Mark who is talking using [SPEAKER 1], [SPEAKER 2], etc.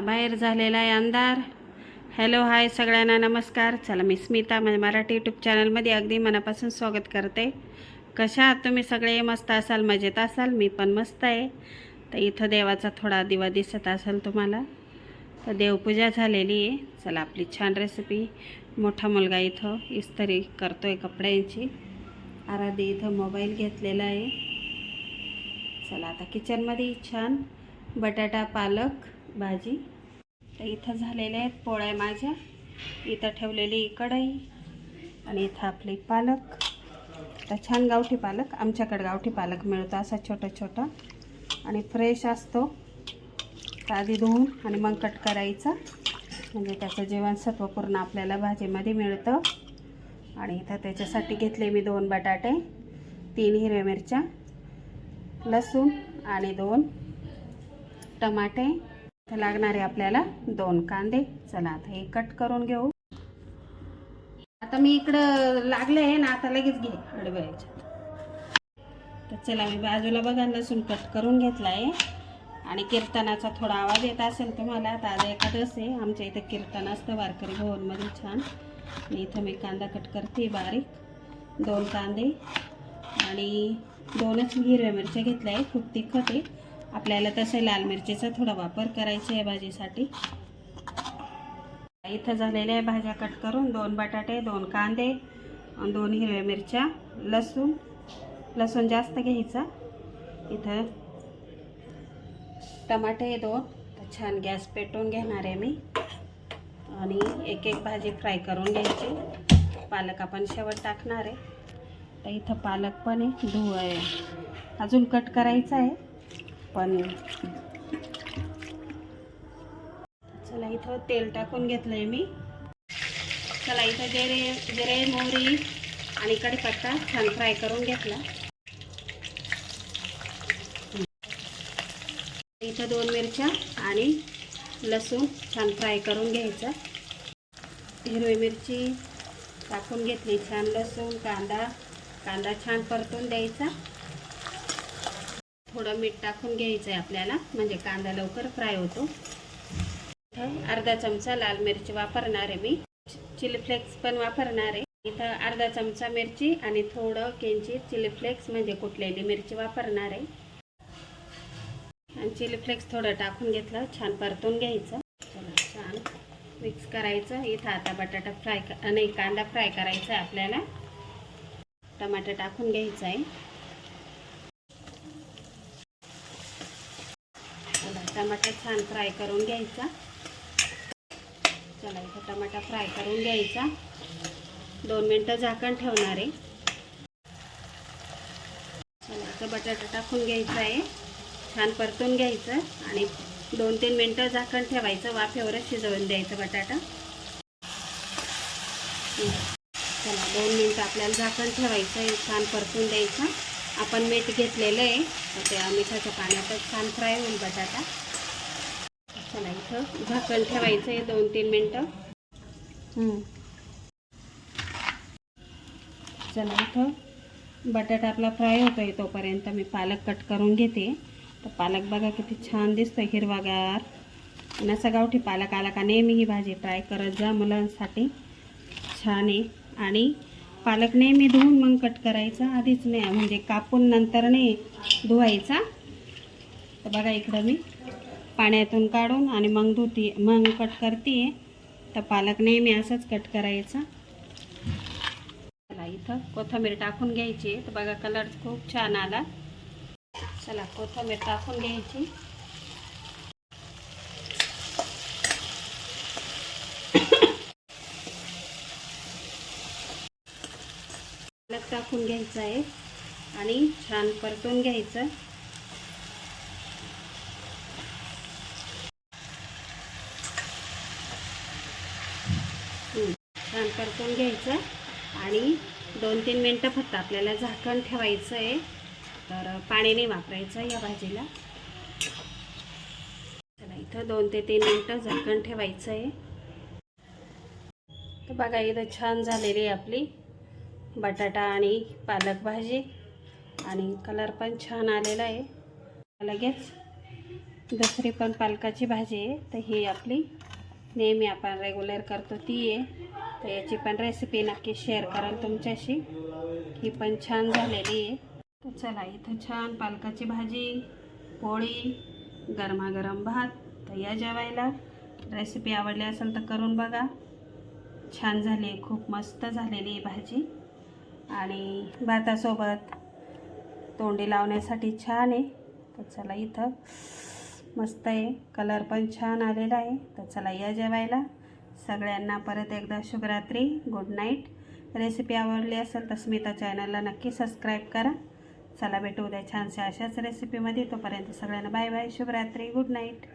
[SPEAKER 1] बाहेर झालेला आहे अंधार. हॅलो हाय सगळ्यांना नमस्कार. चला मी स्मिता माझ्या मराठी यूट्यूब चॅनलमध्ये अगदी मनापासून स्वागत करते. कशा आहात तुम्ही सगळे? मस्त असाल मजेत असाल? मी पण मस्त आहे. तर इथं देवाचा थोडा दिवा दिसत असेल तुम्हाला. तर देवपूजा झालेली आहे. चला आपली छान रेसिपी मोठा मुलगा इथं इस्तरी करतो आहे कपड्यांची. आराधी इथं मोबाईल घेतलेला आहे. चला आता किचनमध्ये छान बटाटा पालक भाजी. तर इथं झालेल्या आहेत पोळ्या माझ्या. इथं ठेवलेली कढई आणि इथं आपली पालक. तर छान गावठी पालक आमच्याकडे गावठी पालक मिळतो असा छोटा छोटा. आणि फ्रेश असतो. तर आधी धुवून आणि मग कट करायचा. म्हणजे त्याचं जीवनसत्व पूर्ण आपल्याला भाजीमध्ये मिळतं. आणि इथं त्याच्यासाठी घेतले मी दोन बटाटे तीन हिरव्या मिरच्या लसूण आणि दोन टमाटे. लागणारे आपल्याला दोन कांदे. चला आता हे कट करून घेऊ. आता मी इकडं लागले आहे ना आता लगेच घे अडवायच्या तर चला मी बाजूला बघा लसूण कट करून घेतला आहे आणि कीर्तनाचा थोडा आवाज येत असेल तुम्हाला तर आज एखादच आहे. आमच्या इथं कीर्तन असतं वारकरी भवनमध्ये छान. आणि इथं मी कांदा कट करते बारीक. दोन कांदे. आणि दोनच हिरव्या मिरच्या घेतल्या आहे खूप तिखट आहे. आपल्याला तसं लाल मिरचीचा थोडा वापर करायचा आहे भाजीसाठी. इथं झालेल्या आहे भाज्या कट करून दोन बटाटे दोन कांदे दोन हिरव्या मिरच्या लसूण लसूण जास्त घ्यायचा. इथं टमाटे दोन. छान गॅस पेटवून घेणार आहे मी. आणि एक एक भाजी फ्राय करून घ्यायची. पालक आपण शेवट टाकणार आहे. तर इथं पालक पण आहे. धुव आहे. अजून कट करायचा आहे. पण चला इथं तेल टाकून घेतलं आहे मी. चला इथं जिरे जिरे मोहरी आणि कढीपत्ता छान फ्राय करून घेतला. इथं दोन मिरच्या आणि लसूण छान फ्राय करून घ्यायचं. हिरवी मिरची टाकून घेतली छान लसूण कांदा कांदा छान परतून द्यायचा. थोडं मीठ टाकून घ्यायचं आहे आपल्याला. म्हणजे कांदा लवकर फ्राय होतो. इथं अर्धा चमचा लाल मिरची वापरणार आहे मी. चिली फ्लेक्स पण वापरणार आहे. इथं अर्धा चमचा मिरची आणि थोडं किंचित चिली फ्लेक्स म्हणजे कुटलेली मिरची वापरणार आहे. आणि चिली फ्लेक्स थोडं टाकून घेतलं छान परतून घ्यायचं. छान मिक्स करायचं. इथं आता बटाटा फ्राय नाही कांदा फ्राय करायचा आहे आपल्याला. टमाटर टाकून घ्यायचं आहे. टमाटा छान फ्राय करून घ्यायचा. चला इथं टमाटा फ्राय करून घ्यायचा. दोन मिनटं झाकण ठेवणार आहे. चला इथं बटाटा टाकून घ्यायचा आहे. छान परतून घ्यायचं आणि दोन तीन मिनटं झाकण ठेवायचं. वाफेवरच शिजवून द्यायचं बटाटा. चला दोन मिनटं आपल्याला झाकण ठेवायचं आहे. छान परतून द्यायचं. आपण मीठ घेतलेलं आहे. तर त्या मिठाच्या पाण्यातच छान फ्राय होईल बटाटा. चला इथं. झाकण ठेवायचं आहे दोन तीन मिनटं. चला इथं. बटाटा आपला फ्राय होतो आहे तोपर्यंत मी पालक कट करून घेते. तर पालक बघा किती छान दिसतो हिरवागार. आणि असा गावठी पालक आला का नेहमी ही भाजी ट्राय करत जा मुलांसाठी छान आहे. आणि पालक नेहमी धुवून मग कट करायचा आधीच नाही म्हणजे कापून नंतर नाही धुवायचा. तर बघा इकडं मी पाण्यातून काढून आणि मग धुती मग कट करते तर पालक नेहमी असंच कट करायचा. चला इथं कोथिंबीर टाकून घ्यायची. तर बघा कलर खूप छान आला. चला कोथिंबीर टाकून घ्यायची. पालक टाकून घ्यायचं आहे. आणि छान परतून घ्यायचं हं, छान परतून घ्यायचं आणि दोन तीन मिनटं फक्त आपल्याला झाकण ठेवायचं आहे. तर पाणी नाही वापरायचं या भाजीला. चला इथं दोन ते तीन मिनटं झाकण ठेवायचं आहे. तर बघा इथं छान झालेली आहे आपली बटाटा आणि पालक भाजी. आणि कलर पण छान आलेला आहे. लगेच दुसरी पण पालकाची भाजी आहे. तर ही आपली नेहमी आपण रेग्युलर करतो ती आहे. तर याची पण रेसिपी नक्की शेअर कराल तुमच्याशी. ही पण छान झालेली आहे. तर चला इथं छान पालकाची भाजी पोळी गरमागरम भात. तर या जेवायला. रेसिपी आवडली असेल तर करून बघा. छान झाली आहे खूप मस्त झालेली आहे भाजी. आणि भातासोबत तोंडी लावण्यासाठी छान आहे. तर चला इथं. मस्त आहे. कलर पण छान आलेला आहे. तर चला या जेवायला. सगळ्यांना परत एकदा शुभरात्री. गुड नाईट रेसिपी आवडली असेल तर स्मिता चॅनलला नक्की सबस्क्राईब करा. चला भेटू उद्या छानशा अशाच रेसिपीमध्ये तोपर्यंत सगळ्यांना बाय बाय शुभरात्री. Good night